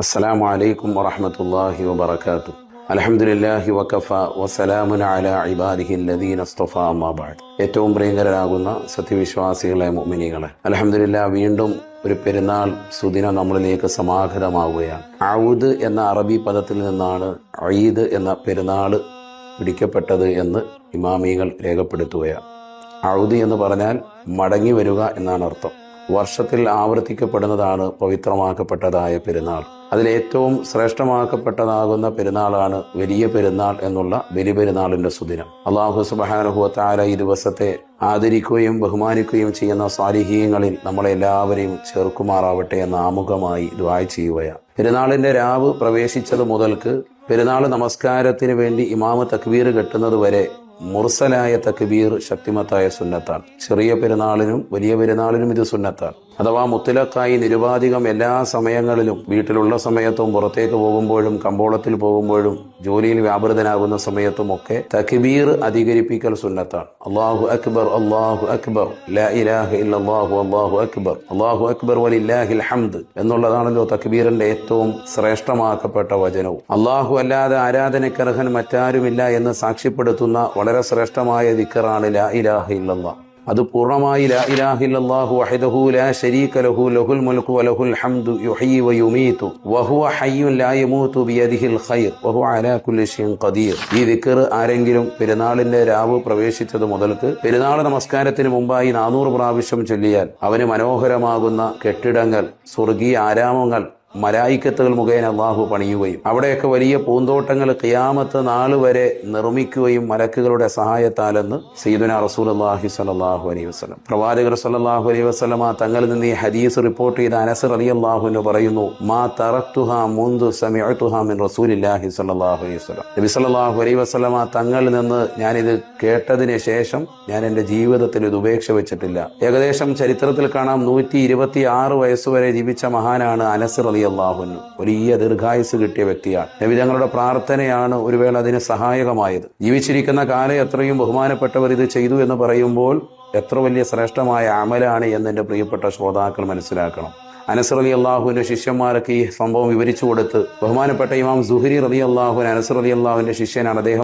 السلام عليكم ورحمة الله وبركاته الحمد لله وكفى وسلام على عباده الذين اصطفى أما بعد ഏറ്റവും പ്രിയങ്കരരാകുന്ന സത്യവിശ്വാസികളെ മുഅ്മിനീകളെ അലഹമില്ല വീണ്ടും ഒരു പെരുന്നാൾ സുദിനം നമ്മളിലേക്ക് സമാഗതമാവുകയാണ് ഔദ് എന്ന അറബി പദത്തിൽ നിന്നാണ് ഈദ് എന്ന പെരുന്നാൾ പിടിക്കപ്പെട്ടത് എന്ന് ഇമാമികൾ രേഖപ്പെടുത്തുകയാണ് ഔദ് എന്ന് പറഞ്ഞാൽ മടങ്ങി വരിക എന്നാണ് അർത്ഥം വർഷത്തിൽ ആവർത്തിക്കപ്പെടുന്നതാണ് പവിത്രമാക്കപ്പെട്ടതായ പെരുന്നാൾ. അതിലേറ്റവും ശ്രേഷ്ഠമാക്കപ്പെട്ടതാകുന്ന പെരുന്നാളാണ് വലിയ പെരുന്നാൾ എന്നുള്ള ബലി പെരുന്നാളിന്റെ സുദിനം. അള്ളാഹു സുബാനുഭവത്താര ഈ ദിവസത്തെ ആദരിക്കുകയും ബഹുമാനിക്കുകയും ചെയ്യുന്ന സാലിഹീയങ്ങളിൽ നമ്മളെല്ലാവരെയും ചേർക്കുമാറാവട്ടെ എന്ന് ആമുഖമായി ദ്വായ ചെയ്യുകയാണ്. പെരുന്നാളിന്റെ രാവ് പ്രവേശിച്ചത് മുതൽക്ക് പെരുന്നാൾ നമസ്കാരത്തിന് വേണ്ടി ഇമാമ തക്വീർ കെട്ടുന്നത് വരെ മുർസലായ തക്ബീർ ശക്തിമത്തായ സുന്നത്താണ്. ചെറിയ പെരുന്നാളിനും വലിയ പെരുന്നാളിനും ഇത് സുന്നത്താണ്. അഥവാ മുത്തലക്കായി നിരുപാധികം എല്ലാ സമയങ്ങളിലും വീട്ടിലുള്ള സമയത്തും പുറത്തേക്ക് പോകുമ്പോഴും കമ്പോളത്തിൽ പോകുമ്പോഴും ജോലിയിൽ വ്യാപൃതനാകുന്ന സമയത്തും ഒക്കെ തക്ബീർ അധികരിപ്പിക്കൽ സുന്നത്താണ്. അള്ളാഹു അക്ബർ അള്ളാഹു അക്ബർ ഇല്ലല്ലാഹു അള്ളാഹു അക്ബർ അള്ളാഹു അക്ബർ വലില്ലാഹിൽ ഹംദ് എന്നുള്ളതാണല്ലോ തക്ബീറിന്റെ ഏറ്റവും ശ്രേഷ്ഠമാക്കപ്പെട്ട വചനവും. അള്ളാഹു അല്ലാതെ ആരാധനക്കർഹൻ മറ്റാരുമില്ല എന്ന് സാക്ഷ്യപ്പെടുത്തുന്ന വളരെ ശ്രേഷ്ഠമായ ദിക്കറാണ് ലാ ഇലാഹ ഇല്ലല്ലാഹ്. അത് പൂർണമായി ലാ ഇലാഹില്ലല്ലാഹു വഹദഹു ലാ ശരീക ലഹു ലഹുൽ മുൽക്കു വലഹുൽ ഹംദു യുഹ്യി വയുമീതു വഹുവ ഹയ്യുൻ ലാ യമൂതു ബിയദിഹിൽ ഖൈർ വഹുവ അലാ കുല്ലി ഷൈഇൻ ഖദീർ. ഈ ദിക്ർ ആരെങ്കിലും പെരുന്നാളിന്റെ രാവ് പ്രവേശിച്ചത് മുതൽക്ക് പെരുന്നാൾ നമസ്കാരത്തിന് മുമ്പായി നാനൂറ് പ്രാവശ്യം ചൊല്ലിയാൽ അവന് മനോഹരമാകുന്ന കെട്ടിടങ്ങൾ സ്വർഗീയ ആരാമങ്ങൾ മലായിക്കത്തുകൾ മുഖേന അള്ളാഹു പണിയുകയും അവിടെയൊക്കെ വലിയ പൂന്തോട്ടങ്ങൾ കിയാമത്ത് നാൾ വരെ നിർമ്മിക്കുകയും മലക്കുകളുടെ സഹായത്താലെന്ന് സീദുന റസൂൽ അള്ളാഹി സലാഹു അലൈഹി വസ്ലം പ്രവാചകർ സല്ലാഹു അലൈഹി വസ്ലമ തങ്ങളിൽ നിന്ന് ഈ ഹദീസ് റിപ്പോർട്ട് ചെയ്ത അനസർ അലി അള്ളാഹുവിന് പറയുന്നു മാ സമിഅത്തുഹ മിൻ റസൂലില്ലാഹി അലൈഹി നബി അലൈഹി വസല്ലമ തങ്ങളിൽ നിന്ന് ഞാനിത് കേട്ടതിന് ശേഷം ഞാൻ എന്റെ ജീവിതത്തിൽ ഇത് ഉപേക്ഷ വെച്ചിട്ടില്ല. ഏകദേശം ചരിത്രത്തിൽ കാണാം നൂറ്റി ഇരുപത്തി ആറ് വയസ്സുവരെ ജീവിച്ച മഹാനാണ് അനസർ അലി അള്ളാഹുന് വലിയ ദീർഘായുസ് കിട്ടിയ വ്യക്തിയാണ്. നബി തങ്ങളുടെ പ്രാർത്ഥനയാണ് ഒരു വേള അതിന് സഹായകമായത്. ജീവിച്ചിരിക്കുന്ന കാലം എത്രയും ബഹുമാനപ്പെട്ടവർ ഇത് ചെയ്തു എന്ന് പറയുമ്പോൾ എത്ര വലിയ ശ്രേഷ്ഠമായ അമലാണ് എന്ന് എന്റെ പ്രിയപ്പെട്ട ശ്രോതാക്കൾ മനസ്സിലാക്കണം. അനസർ അലി അള്ളാഹുവിന്റെ ശിഷ്യന്മാർക്ക് ഈ സംഭവം വിവരിച്ചു കൊടുത്ത് ബഹുമാനപ്പെട്ട ഇമാം സുഹരി റലി അള്ളാഹുൻ അനസർ അലി അള്ളാഹുവിന്റെ ശിഷ്യനാണ്. അദ്ദേഹം